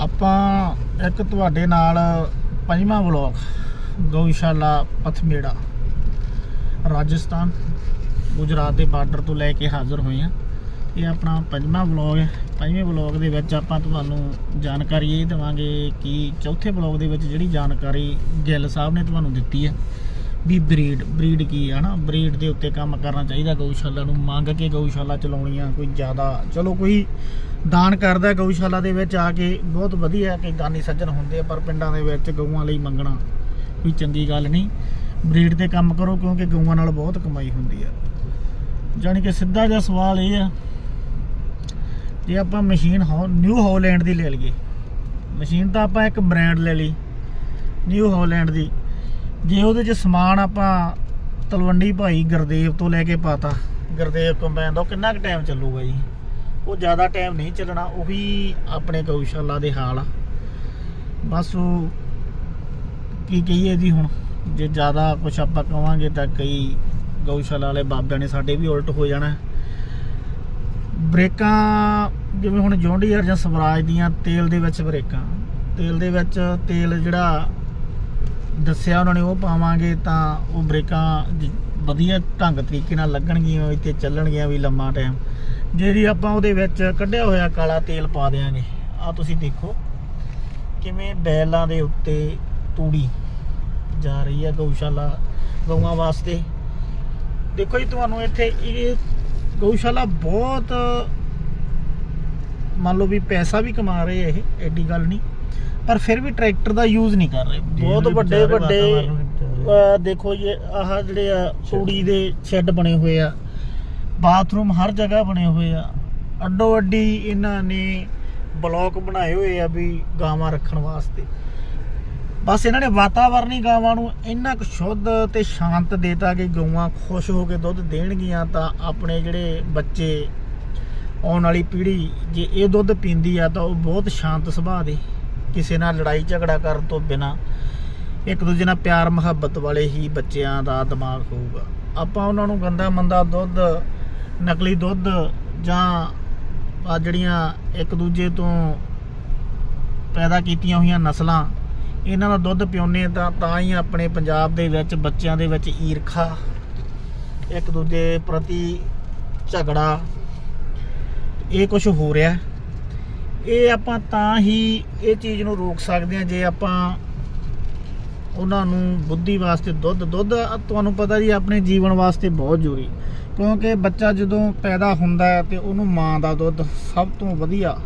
ਆਪਾਂ ਇੱਕ ਤੁਹਾਡੇ ਨਾਲ ਪੰਜਵਾਂ ਵਲੌਗ ਗਊਸ਼ਾਲਾ ਪਥਮੇੜਾ ਰਾਜਸਥਾਨ, ਗੁਜਰਾਤ ਦੇ ਬਾਰਡਰ ਤੋਂ ਲੈ ਕੇ ਹਾਜ਼ਰ ਹੋਏ ਆ ਇਹ ਆਪਣਾ ਪੰਜਵਾਂ ਵਲੌਗ ਹੈ। ਪੰਜਵੇਂ ਵਲੌਗ ਦੇ ਵਿੱਚ ਆਪਾਂ ਤੁਹਾਨੂੰ ਜਾਣਕਾਰੀ ਇਹ ਦੇਵਾਂਗੇ ਕਿ ਚੌਥੇ ਵਲੌਗ ਦੇ ਵਿੱਚ ਜਿਹੜੀ ਜਾਣਕਾਰੀ ਗਿੱਲ ਸਾਹਿਬ ਨੇ ਤੁਹਾਨੂੰ ਦਿੱਤੀ ਹੈ। ਵੀ ਬਰੀਡ ਬਰੀਡ ਕੀ ਹੈ ਨਾ? ਬਰੀਡ ਦੇ ਉੱਤੇ ਕੰਮ ਕਰਨਾ ਚਾਹੀਦਾ ਗਊਸ਼ਾਲਾ ਨੂੰ, ਮੰਗ ਕੇ ਗਊਸ਼ਾਲਾ ਚਲਾਉਣੀਆਂ ਕੋਈ ਜ਼ਿਆਦਾ। ਚਲੋ ਕੋਈ ਦਾਨ ਕਰਦਾ ਗਊਸ਼ਾਲਾ ਦੇ ਵਿੱਚ ਆ ਕੇ, ਬਹੁਤ ਵਧੀਆ ਕਿ ਗਾਨੀ ਸੱਜਣ ਹੁੰਦੇ ਆ, ਪਰ ਪਿੰਡਾਂ ਦੇ ਵਿੱਚ ਗਊਆਂ ਲਈ ਮੰਗਣਾ ਕੋਈ ਚੰਗੀ ਗੱਲ ਨਹੀਂ। ਬਰੀਡ ਤੇ ਕੰਮ ਕਰੋ ਕਿਉਂਕਿ ਗਊਆਂ ਨਾਲ ਬਹੁਤ ਕਮਾਈ ਹੁੰਦੀ ਆ। ਜਾਣੀ ਕਿ ਸਿੱਧਾ ਜਿਹਾ ਸਵਾਲ ਇਹ ਆ, ਜੇ ਆਪਾਂ ਮਸ਼ੀਨ ਨਿਊ ਹਾਲੈਂਡ ਦੀ ਲੈ ਲਈਏ। ਮਸ਼ੀਨ ਤਾਂ ਆਪਾਂ ਇੱਕ ਬ੍ਰਾਂਡ ਲੈ ਲਈ, ਨਿਊ ਹਾਲੈਂਡ ਦੀ। ਜੇ ਉਹਦੇ 'ਚ ਸਮਾਨ ਆਪਾਂ ਤਲਵੰਡੀ ਭਾਈ ਗੁਰਦੇਵ ਤੋਂ ਲੈ ਕੇ ਪਾਤਾ, ਗੁਰਦੇਵ ਕੰਬਾਈਨ ਦਾ ਉਹ ਕਿੰਨਾ ਕੁ ਟਾਈਮ ਚੱਲੂਗਾ ਜੀ? ਉਹ ਜ਼ਿਆਦਾ ਟਾਈਮ ਨਹੀਂ ਚੱਲਣਾ, ਉਹੀ ਆਪਣੇ ਗਊਸ਼ਾਲਾ ਦੇ ਹਾਲ ਆ। ਬਸ ਉਹ ਕੀ ਕਹੀਏ ਜੀ ਹੁਣ, ਜੇ ਜ਼ਿਆਦਾ ਕੁਝ ਆਪਾਂ ਕਵਾਂਗੇ ਤਾਂ ਕਈ ਗਊਸ਼ਾਲਾ ਵਾਲੇ ਬਾਬਿਆਂ ਨੇ ਸਾਡੇ ਵੀ ਉਲਟ ਹੋ ਜਾਣਾ। ਬ੍ਰੇਕਾਂ ਜਿਵੇਂ ਹੁਣ ਜੌਂਡੀਅਰ ਜਾਂ ਸਵਰਾਜ ਦੀਆਂ ਤੇਲ ਦੇ ਵਿੱਚ ਬ੍ਰੇਕਾਂ, ਤੇਲ ਦੇ ਵਿੱਚ ਤੇਲ ਜਿਹੜਾ ਦੱਸਿਆ ਉਹਨਾਂ ਨੇ, ਉਹ ਪਾਵਾਂਗੇ ਤਾਂ ਉਹ ਬ੍ਰੇਕਾਂ ਜ- ਵਧੀਆ ਢੰਗ ਤਰੀਕੇ ਨਾਲ ਲੱਗਣਗੀਆਂ ਤੇ ਚੱਲਣਗੀਆਂ ਵੀ ਲੰਮਾ ਟਾਈਮ ਜਿਹੜੀ ਆਪਾਂ ਉਹਦੇ ਵਿੱਚ ਕੱਢਿਆ ਹੋਇਆ ਕਾਲਾ ਤੇਲ ਪਾ ਦੇਾਂਗੇ ਆ ਤੁਸੀਂ ਦੇਖੋ, ਕਿਵੇਂ ਬੈਲਾਂ ਦੇ ਉੱਤੇ ਤੂੜੀ ਜਾ ਰਹੀ ਹੈ ਗਊਸ਼ਾਲਾ ਗਊਆਂ ਵਾਸਤੇ। ਦੇਖੋ ਜੀ, ਤੁਹਾਨੂੰ ਇੱਥੇ ਇਹ ਗਊਸ਼ਾਲਾ ਬਹੁਤ ਮੰਨ ਲਓ ਵੀ ਪੈਸਾ ਵੀ ਕਮਾ ਰਹੇ ਇਹ, ਐਡੀ ਗੱਲ ਨਹੀਂ। ਪਰ ਫਿਰ ਵੀ ਟਰੈਕਟਰ ਦਾ ਯੂਜ਼ ਨਹੀਂ ਕਰ ਰਹੇ। ਬਹੁਤ ਵੱਡੇ ਵੱਡੇ ਵਾਤਾਵਰਨ ਦੇਖੋ ਜੀ ਆਹ ਜਿਹੜੇ ਆ ਤੂੜੀ ਦੇ ਸ਼ੈੱਡ ਬਣੇ ਹੋਏ ਆ ਬਾਥਰੂਮ ਹਰ ਜਗ੍ਹਾ ਬਣੇ ਹੋਏ ਆ। ਅੱਡੋ ਅੱਡੀ ਇਹਨਾਂ ਨੇ ਬਲੌਕ ਬਣਾਏ ਹੋਏ ਆ ਵੀ ਗਾਵਾਂ ਰੱਖਣ ਵਾਸਤੇ। ਬਸ ਇਹਨਾਂ ਨੇ ਵਾਤਾਵਰਣੀ ਗਾਵਾਂ ਨੂੰ ਇੰਨਾ ਕੁ ਸ਼ੁੱਧ ਤੇ ਸ਼ਾਂਤ ਦੇਤਾ ਕਿ ਗਊਆਂ ਖੁਸ਼ ਹੋ ਕੇ ਦੁੱਧ ਦੇਣਗੀਆਂ ਤਾਂ ਆਪਣੇ ਜਿਹੜੇ ਬੱਚੇ ਆਉਣ ਵਾਲੀ ਪੀੜ੍ਹੀ ਜੇ ਇਹ ਦੁੱਧ ਪੀਂਦੀ ਆ ਤਾਂ ਉਹ ਬਹੁਤ ਸ਼ਾਂਤ ਸੁਭਾਅ ਦੇ। ਕਿਸੇ ਨਾਲ ਲੜਾਈ ਝਗੜਾ ਕਰਨ ਤੋਂ ਬਿਨਾ ਇੱਕ ਦੂਜੇ ਨਾਲ ਪਿਆਰ ਮੁਹੱਬਤ ਵਾਲੇ ਹੀ ਬੱਚਿਆਂ ਦਾ ਦਿਮਾਗ ਹੋਊਗਾ। ਆਪਾਂ ਉਹਨਾਂ ਨੂੰ ਗੰਦਾ ਮੰਦਾ ਦੁੱਧ, ਨਕਲੀ ਦੁੱਧ ਜਾਂ ਆ ਜਿਹੜੀਆਂ ਇੱਕ ਦੂਜੇ ਤੋਂ ਪੈਦਾ ਕੀਤੀਆਂ ਹੋਈਆਂ ਨਸਲਾਂ, ਇਹਨਾਂ ਦਾ ਦੁੱਧ ਪਿਉਨੇ ਤਾਂ ਤਾਂ ਹੀ ਆਪਣੇ ਪੰਜਾਬ ਦੇ ਵਿੱਚ ਬੱਚਿਆਂ ਦੇ ਵਿੱਚ ਈਰਖਾ, ਇੱਕ ਦੂਜੇ ਪ੍ਰਤੀ ਝਗੜਾ, ਇਹ ਕੁਝ ਹੋ ਰਿਹਾ ਇਹ ਆਪਾਂ ਤਾਂ ਹੀ ਇਹ ਚੀਜ਼ ਨੂੰ ਰੋਕ ਸਕਦੇ ਹਾਂ ਜੇ ਆਪਾਂ ਉਹਨਾਂ ਨੂੰ ਬੁੱਧੀ ਵਾਸਤੇ ਦੁੱਧ ਦੁੱਧ ਤੁਹਾਨੂੰ ਪਤਾ ਜੀ ਆਪਣੇ ਜੀਵਨ ਵਾਸਤੇ ਬਹੁਤ ਜ਼ਰੂਰੀ ਕਿਉਂਕਿ ਬੱਚਾ ਜਦੋਂ ਪੈਦਾ ਹੁੰਦਾ ਹੈ ਤੇ ਉਹਨੂੰ ਮਾਂ ਦਾ ਦੁੱਧ ਸਭ ਤੋਂ ਵਧੀਆ